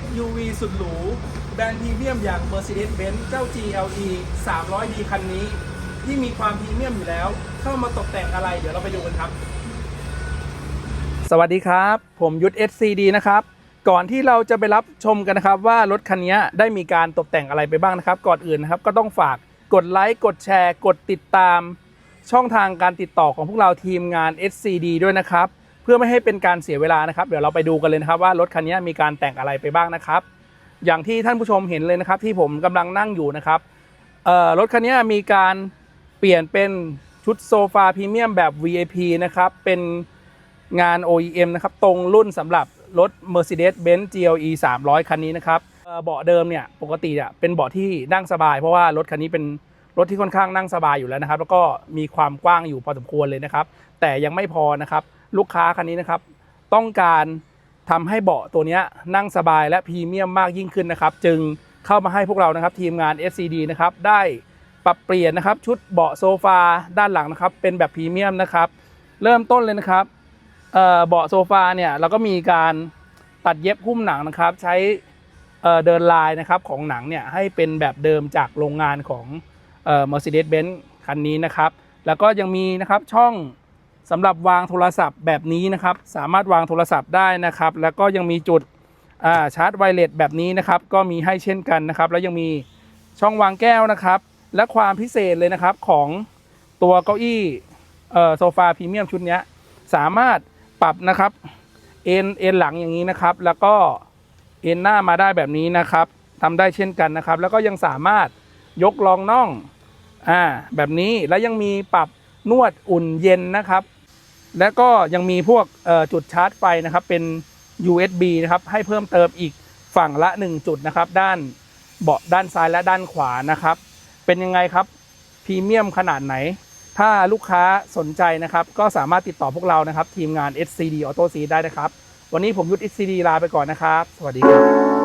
SUV สุดหรู แบรนด์พรีเมียมอย่าง Mercedes-Benz เจ้า GLE 300D คันนี้ ที่มีความพรีเมียมอยู่แล้ว เข้ามาตกแต่งอะไร เดี๋ยวเราไปดูกันครับ สวัสดีครับ ผมยุทธ SCD นะครับ ก่อนที่เราจะไปรับชมกันนะครับว่ารถคันนี้ได้มีการตกแต่งอะไรไปบ้างนะครับ ก่อนอื่นนะครับก็ต้องฝากกดไลค์กดแชร์ กดติดตาม ช่องทางการติดต่อของพวกเราทีมงาน SCD ด้วยนะครับ พื่อไม่ให้เป็นการเสียเวลานะครับ เดี๋ยวเราไปดูกันเลยนะครับว่ารถคันนี้มีการแต่งอะไรไปบ้างนะครับ อย่างที่ท่านผู้ชมเห็นเลยนะครับ ที่ผมกำลังนั่งอยู่นะครับรถคันนี้มีการเปลี่ยนเป็นชุดโซฟาพรีเมียมแบบ VIP นะครับ เป็นงาน OEM นะครับ ตรงรุ่นสำหรับรถ Mercedes-Benz GLE 300 คันนี้นะครับเอ่อเบาะเดิมเนี่ยปกติเนี่ยเป็นเบาะที่นั่งสบาย เพราะว่ารถคันนี้เป็นรถที่ค่อนข้างนั่งสบายอยู่แล้วนะครับ แล้วก็มีความกว้างอยู่พอสมควรเลยนะครับ แต่ยังไม่พอนะครับ ลูกค้าคันนี้นะครับ ต้องการทำให้เบาะตัวนี้นั่งสบายและพรีเมียมมากยิ่งขึ้นนะครับ จึงเข้ามาให้พวกเรานะครับ ทีมงาน SCD นะครับได้ปรับเปลี่ยนนะครับชุดเบาะโซฟาด้านหลังนะครับ เป็นแบบพรีเมียมนะครับ เริ่มต้นเลยนะครับเบาะโซฟาเนี่ยเราก็มีการตัดเย็บหุ้มหนังนะครับ ใช้เอ่อเดินลายนะครับของหนังเนี่ยให้เป็นแบบเดิมจากโรงงานของเอ่อ Mercedes-Benz คันนี้นะครับ แล้วก็ยังมีนะครับช่อง สำหรับวางโทรศัพท์แบบนี้นะครับ สามารถวางโทรศัพท์ได้นะครับ แล้วก็ยังมีจุดาชาร์จไวเลสแบบนี้นะครับ ก็มีให้เช่นกันนะครับ แล้วยังมีช่องวางแก้วนะครับ และความพิเศษเลยนะครับของตัวเก้าอี้โซฟาพรีเมียมชุดนี้สามารถปรับนะครับเอ็นเอ็นหลังอย่างนี้นะครับ แล้วก็เอ็นหน้ามาได้แบบนี้นะครับทำได้เช่นกันนะครับ แล้วก็ยังสามารถยกรองน่องอ่าแบบนี้แล้วยังมีปรับนวดอุ่นเย็นนะครับ และก็ยังมีพวกจุดชาร์จไฟนะครับเป็น USB นะครับให้เพิ่มเติมอีกฝั่งละ 1 จุดนะครับ ด้านเบาะด้านซ้ายและด้านขวานะครับ เป็นยังไงครับพรีเมียมขนาดไหน ถ้าลูกค้าสนใจนะครับ ก็สามารถติดต่อพวกเรานะครับ ทีมงาน SCD Auto C ได้นะครับ วันนี้ผมยุทธ SCD ลาไปก่อนนะครับ สวัสดีครับ